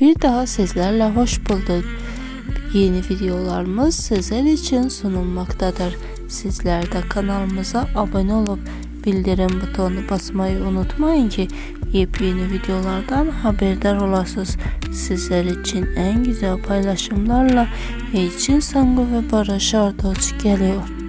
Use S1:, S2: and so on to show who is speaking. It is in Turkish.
S1: Bir daha sizlerle hoş bulduk. Yeni videolarımız sizler için sunulmaktadır. Sizler de kanalımıza abone olup bildirim butonuna basmayı unutmayın ki yepyeni videolardan haberdar olasınız. Sizler için en güzel paylaşımlarla Elçin Sango ve Barış Arduç geliyor.